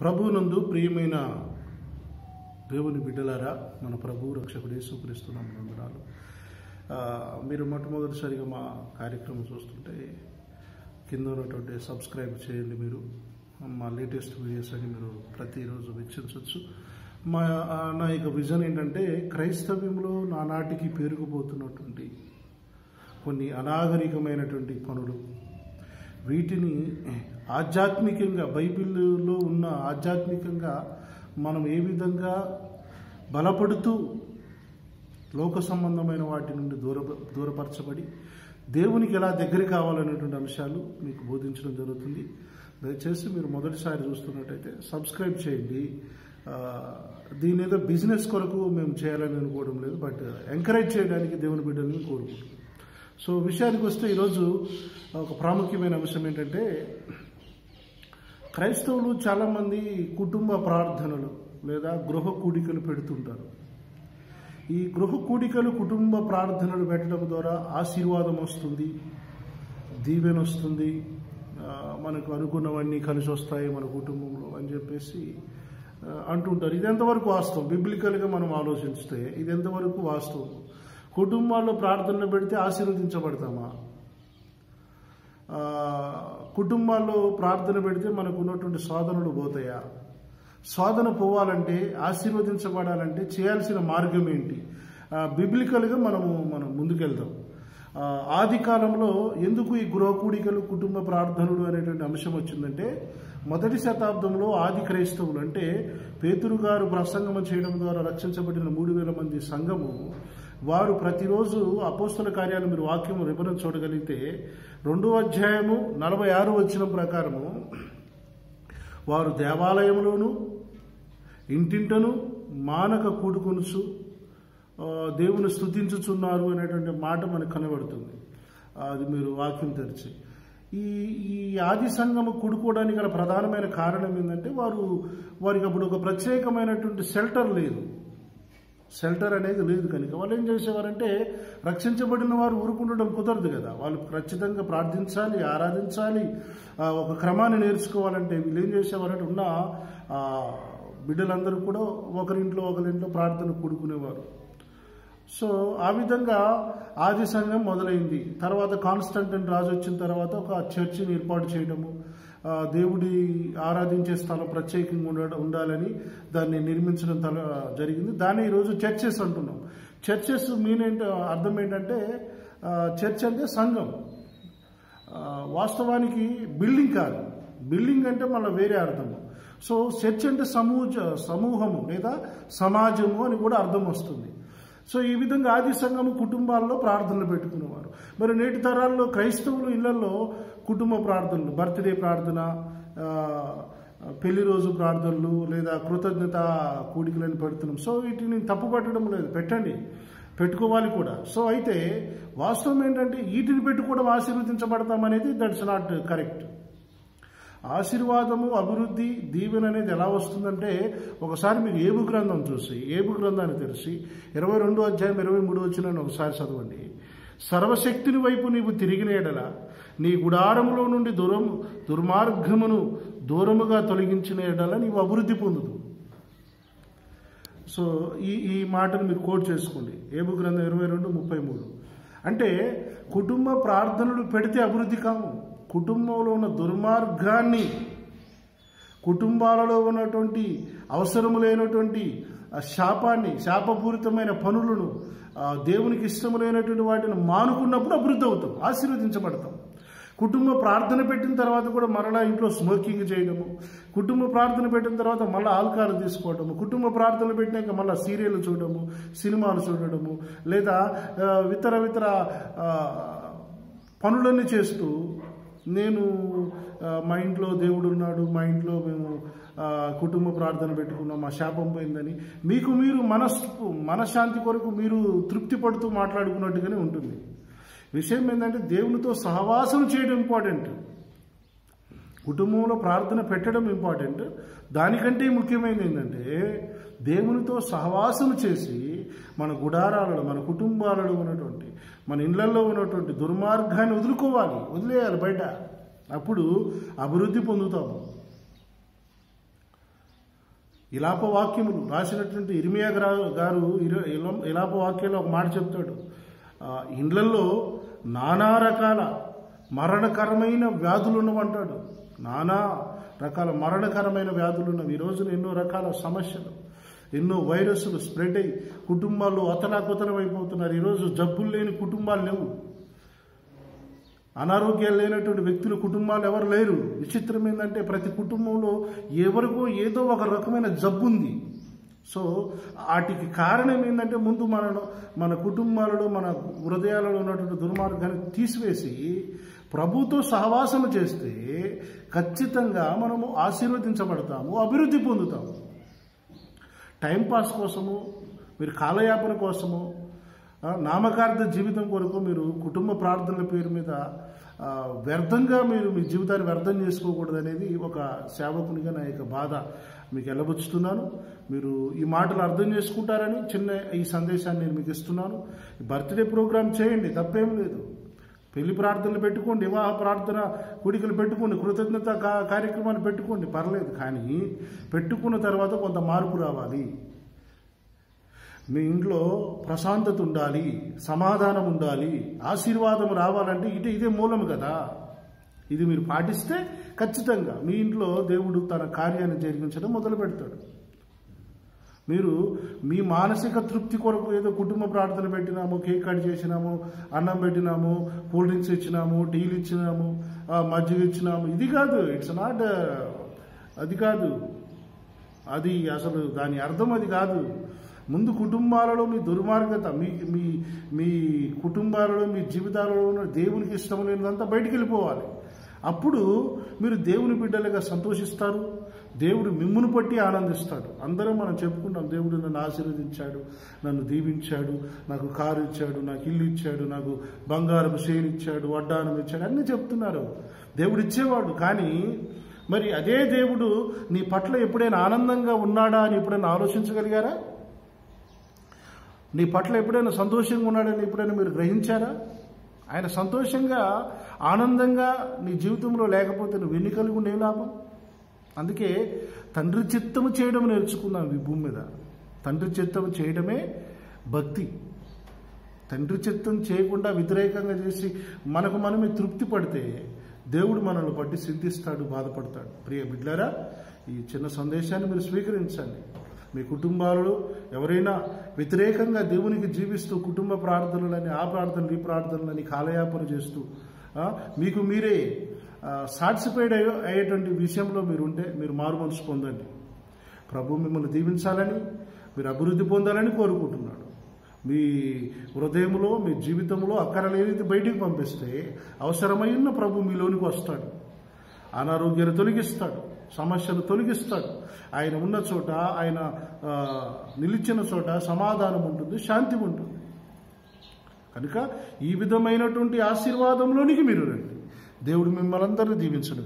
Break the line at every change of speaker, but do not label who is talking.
ప్రభువునందు ప్రియమైన దేవుని బిడ్డలారా మన ప్రభు రక్షకుడే యేసుక్రీస్తున్నాం వందనాలు. మీరు మొట్టమొదటిసారిగా మా కార్యక్రమం చూస్తుంటే కింద ఉన్నటువంటి సబ్స్క్రైబ్ చేయండి మీరు. మా లేటెస్ట్ వీడియోస్ అని మీరు ప్రతిరోజు వీక్షించవచ్చు. మా నా యొక్క విజన్ ఏంటంటే క్రైస్తవ్యంలో నానాటికి పేరుకుపోతున్నటువంటి కొన్ని అనాగరికమైనటువంటి పనులు వీటిని ఆధ్యాత్మికంగా బైబిల్లో ఉన్న ఆధ్యాత్మికంగా మనం ఏ విధంగా బలపడుతూ లోక సంబంధమైన వాటి నుండి దూర దూరపరచబడి దేవునికి ఎలా దగ్గర కావాలనేటువంటి అంశాలు మీకు బోధించడం జరుగుతుంది. దయచేసి మీరు మొదటిసారి చూస్తున్నట్టయితే సబ్స్క్రైబ్ చేయండి. దీని ఏదో బిజినెస్ కొరకు మేము చేయాలని అనుకోవడం లేదు బట్ ఎంకరేజ్ చేయడానికి దేవుని బిడ్డల్ని కోరుకుంటున్నాం. సో విషయానికి వస్తే ఈరోజు ఒక ప్రాముఖ్యమైన అంశం ఏంటంటే క్రైస్తవులు చాలామంది కుటుంబ ప్రార్థనలు లేదా గృహ కూడికలు పెడుతుంటారు. ఈ గృహ కూడికలు కుటుంబ ప్రార్థనలు పెట్టడం ద్వారా ఆశీర్వాదం వస్తుంది దీవెన వస్తుంది మనకు అనుకున్నవన్నీ కలిసి వస్తాయి మన కుటుంబంలో అని చెప్పేసి అంటుంటారు. ఇది ఎంతవరకు వాస్తవం? బిబ్లికల్గా మనం ఆలోచిస్తే ఇది ఎంతవరకు వాస్తవం? కుటుంబాల్లో ప్రార్థనలు పెడితే ఆశీర్వదించబడతామా? కుటుంబాల్లో ప్రార్థన పెడితే మనకు ఉన్నటువంటి సాధనలు పోతాయా? సాధన పోవాలంటే ఆశీర్వదించబడాలంటే చేయాల్సిన మార్గం ఏంటి? బిబ్లికల్గా మనము మనం ముందుకెళ్దాం. ఆది కాలంలో ఎందుకు ఈ గృహకూడికలు కుటుంబ ప్రార్థనలు అనేటువంటి అంశం వచ్చిందంటే మొదటి శతాబ్దంలో ఆది క్రైస్తవులు అంటే పేతురు గారు ప్రసంగం చేయడం ద్వారా రక్షించబడిన మూడు వేల మంది సంఘము వారు ప్రతిరోజు అపోస్తుల కార్యాలు మీరు వాక్యం రిపరం చూడగలిగితే రెండో అధ్యాయము నలభై ఆరు వచ్చిన ప్రకారము వారు దేవాలయంలోను ఇంటింటను మానక కూడుకొనుచు దేవుని స్థుతించుచున్నారు అనేటువంటి మాట మనకు కనబడుతుంది. అది మీరు వాక్యం తెరిచి. ఈ ఈ ఆది సంఘము కూడుకోవడానికి గల ప్రధానమైన కారణం ఏంటంటే వారు వారికి అప్పుడు ఒక ప్రత్యేకమైనటువంటి షెల్టర్ లేదు. షెల్టర్ అనేది లేదు కనుక. వాళ్ళు ఏం చేసేవారంటే రక్షించబడిన వారు ఊరుకుండడం కుదరదు కదా. వాళ్ళు ఖచ్చితంగా ప్రార్థించాలి ఆరాధించాలి ఒక క్రమాన్ని నేర్చుకోవాలంటే వీళ్ళు ఏం చేసేవారంటే ఉన్న బిడ్డలందరూ కూడా ఒకరింట్లో ఒకరింట్లో ప్రార్థన కూడుకునేవారు. సో ఆ విధంగా ఆది సంఘం మొదలైంది. తర్వాత కాన్స్టంటైన్ రాజు వచ్చిన తర్వాత ఒక చర్చిని ఏర్పాటు చేయడము దేవుడి ఆరాధించే స్థలం ప్రత్యేకంగా ఉండ ఉండాలని దాన్ని నిర్మించడం తల జరిగింది. దాన్ని ఈరోజు చర్చెస్ అంటున్నాం. చర్చెస్ మీన్ ఏంటో అర్థం ఏంటంటే చర్చ్ అంటే సంఘం. వాస్తవానికి బిల్డింగ్ కాదు. బిల్డింగ్ అంటే మళ్ళీ వేరే అర్థము. సో చర్చ్ అంటే సమూహ సమూహము లేదా సమాజము అని కూడా అర్థం వస్తుంది. సో ఈ విధంగా ఆది సంఘము కుటుంబాల్లో ప్రార్థనలు పెట్టుకునేవారు. మరి నేటి తరాల్లో క్రైస్తవులు ఇళ్ళలో కుటుంబ ప్రార్థనలు బర్త్డే ప్రార్థన పెళ్ళి రోజు ప్రార్థనలు లేదా కృతజ్ఞత కూడికలను పెడుతున్నాం. సో వీటిని తప్పు పట్టడం లేదు. పెట్టండి. పెట్టుకోవాలి కూడా. సో అయితే వాస్తవం ఏంటంటే వీటిని పెట్టుకోవడం ఆశీర్వదించబడతామనేది దట్స్ నాట్ కరెక్ట్. ఆశీర్వాదము అభివృద్ధి దీవెన అనేది ఎలా వస్తుందంటే ఒకసారి మీరు ఏబు గ్రంథం చూసి ఏబు గ్రంథాన్ని తెలిసి ఇరవై రెండు అధ్యాయం ఇరవై మూడు వచ్చిన ఒకసారి చదవండి. సర్వశక్తిని వైపు నీవు తిరిగిన ఎడల నీ గుడారములో నుండి దూరం దుర్మార్గమును దూరముగా తొలగించిన ఎడల నీవు అభివృద్ధి పొందుదు సో ఈ ఈ మాటను మీరు కోట్ చేసుకోండి. ఏబు గ్రంథం ఇరవై రెండు ముప్పై మూడు. అంటే కుటుంబ ప్రార్థనలు పెడితే అభివృద్ధి కాము కుటుంబంలో ఉన్న దుర్మార్గాన్ని కుటుంబాలలో ఉన్నటువంటి అవసరము లేనటువంటి శాపాన్ని శాపపూరితమైన పనులను దేవునికి ఇష్టము లేనటువంటి వాటిని మానుకున్నప్పుడు అభివృద్ధి అవుతాం ఆశీర్వదించబడతాం. కుటుంబ ప్రార్థన పెట్టిన తర్వాత కూడా మరలా ఇంట్లో స్మోకింగ్ చేయడము కుటుంబ ప్రార్థన పెట్టిన తర్వాత మళ్ళీ ఆల్కహాల్ తీసుకోవడము కుటుంబ ప్రార్థన పెట్టినాక మళ్ళీ సీరియల్ చూడడము సినిమాలు చూడడము లేదా ఇతర ఇతర పనులన్నీ చేస్తూ నేను మా ఇంట్లో దేవుడు ఉన్నాడు మా ఇంట్లో మేము కుటుంబ ప్రార్థన పెట్టుకున్నాం మా శాపం పోయిందని. మీకు మీరు మనస్సు మనశ్శాంతి కొరకు మీరు తృప్తి పడుతూ మాట్లాడుకున్నట్టుగానే ఉంటుంది. విషయం ఏంటంటే దేవునితో సహవాసం చేయడం ఇంపార్టెంట్. కుటుంబంలో ప్రార్థన పెట్టడం ఇంపార్టెంట్. దానికంటే ముఖ్యమైనది ఏంటంటే దేవునితో సహవాసం చేసి మన గుడారాలలో మన కుటుంబాలలో ఉన్నటువంటి మన ఇళ్ళలో ఉన్నటువంటి దుర్మార్గాన్ని వదులుకోవాలి వదిలేయాలి బయట. అప్పుడు అభివృద్ధి పొందుతాము ఇలాప వాక్యములు రాసినటువంటి ఇరిమియా గారు ఇలాప వాక్యంలో ఒక మాట చెప్తాడు. ఇండ్లలో నానా రకాల మరణకరమైన వ్యాధులు ఉన్నవంటాడు నానా రకాల మరణకరమైన వ్యాధులు ఉన్నవి ఈ రోజున ఎన్నో రకాల సమస్యలు. ఎన్నో వైరస్లు స్ప్రెడ్ అయ్యి కుటుంబాలు అతలాకుతలం అయిపోతున్నారు. ఈరోజు జబ్బులు లేని కుటుంబాలు లేవు. అనారోగ్యాలు లేనటువంటి వ్యక్తుల కుటుంబాలు ఎవరు లేరు. విచిత్రం ఏంటంటే ప్రతి కుటుంబంలో ఎవరికో ఏదో ఒక రకమైన జబ్బు ఉంది సో వాటికి కారణం ఏంటంటే ముందు మనలో మన కుటుంబాలలో మన హృదయాలలో ఉన్నటువంటి దుర్మార్గాన్ని తీసివేసి ప్రభుతో సహవాసం చేస్తే ఖచ్చితంగా మనము ఆశీర్వదించబడతాము అభివృద్ధి పొందుతాము. టైంపాస్ కోసము మీరు కాలయాపన కోసము నామకార్థ జీవితం కొరకు మీరు కుటుంబ ప్రార్థనల పేరు మీద వ్యర్థంగా మీరు మీ జీవితాన్ని వ్యర్థం చేసుకోకూడదు అనేది ఒక సేవకునిగా నా యొక్క బాధ. మీకు వెళ్ళబుచ్చుతున్నాను మీరు ఈ మాటలు అర్థం చేసుకుంటారని చిన్న ఈ సందేశాన్ని నేను మీకు ఇస్తున్నాను. బర్త్డే ప్రోగ్రామ్ చేయండి తప్పేం లేదు. పెళ్ళి ప్రార్థనలు పెట్టుకోండి వివాహ ప్రార్థన కూడికలు పెట్టుకోండి కృతజ్ఞత కా- కార్యక్రమాలు పెట్టుకోండి. పర్లేదు కానీ పెట్టుకున్న తర్వాత కొంత మార్పు రావాలి. మీ ఇంట్లో ప్రశాంతత ఉండాలి సమాధానం ఉండాలి ఆశీర్వాదం రావాలంటే ఇదే ఇదే మూలం కదా. ఇది మీరు పాటిస్తే ఖచ్చితంగా మీ ఇంట్లో దేవుడు తన కార్యాన్ని జరిగించడం మొదలు పెడతాడు మీరు మీ మానసిక తృప్తి కొరకు ఏదో కుటుంబ ప్రార్థన పెట్టినాము కేక్ కట్ చేసినాము అన్నం పెట్టినాము కూల్ డ్రింక్స్ ఇచ్చినాము టీలు ఇచ్చినాము మజ్జిగ ఇచ్చినాము. ఇది కాదు ఇట్స్ నాట్ అది కాదు. అది అసలు దాని అర్థం అది కాదు. ముందు కుటుంబాలలో మీ దుర్మార్గత మీ మీ మీ కుటుంబాలలో మీ జీవితాలలో ఉన్న దేవునికి ఇష్టం లేనిదంతా బయటికి వెళ్ళిపోవాలి. అప్పుడు మీరు దేవుని బిడ్డలుగా సంతోషిస్తారు. దేవుడు మిమ్మును పట్టి ఆనందిస్తాడు. అందరం మనం చెప్పుకుంటాం దేవుడు నన్ను ఆశీర్వదించాడు నన్ను దీవించాడు నాకు కారు ఇచ్చాడు నాకు ఇల్లు ఇచ్చాడు నాకు బంగారం షేన్ ఇచ్చాడు వడ్డానం ఇచ్చాడు అన్నీ చెప్తున్నారు. దేవుడు ఇచ్చేవాడు. కానీ మరి అదే దేవుడు నీ పట్ల ఎప్పుడైనా ఆనందంగా ఉన్నాడా అని ఎప్పుడైనా ఆలోచించగలిగారా? నీ పట్ల ఎప్పుడైనా సంతోషంగా ఉన్నాడని ఎప్పుడైనా మీరు గ్రహించారా? ఆయన సంతోషంగా ఆనందంగా నీ జీవితంలో లేకపోతే నువ్వు ఎన్ని కలిగి ఉండే లాభం? అందుకే తండ్రి చిత్తము చేయడం నేర్చుకున్నాం ఈ భూమి మీద. తండ్రి చిత్తము చేయడమే భక్తి. తండ్రి చిత్తం చేయకుండా వ్యతిరేకంగా చేసి మనకు మనమే తృప్తి పడితే దేవుడు మనల్ని బట్టి సిద్ధిస్తాడు బాధపడతాడు. ప్రియ బిడ్లారా ఈ చిన్న సందేశాన్ని మీరు స్వీకరించండి. మీ కుటుంబాలలో ఎవరైనా వ్యతిరేకంగా దేవునికి జీవిస్తూ కుటుంబ ప్రార్థనలని ఆ ప్రార్థనలు ఈ ప్రార్థనలని కాలయాపన చేస్తూ మీకు మీరే సాటిస్ఫైడ్ అయ్యేటువంటి విషయంలో మీరు ఉంటే మీరు మారు మనసు పొందండి. ప్రభు మిమ్మల్ని దీవించాలని మీరు అభివృద్ధి పొందాలని కోరుకుంటున్నాడు. మీ హృదయంలో మీ జీవితంలో అక్కరలేనిది బయటికి పంపిస్తే అవసరమైన ప్రభు మీలోనికి వస్తాడు. అనారోగ్యాన్ని తొలగిస్తాడు సమస్యలు తొలగిస్తాడు. ఆయన ఉన్న చోట ఆయన నిలిచిన చోట సమాధానం ఉంటుంది శాంతి ఉంటుంది. కనుక ఈ విధమైనటువంటి ఆశీర్వాదంలోనికి మీరు రండి. దేవుడు మిమ్మల్ని అందరినీ దీవించును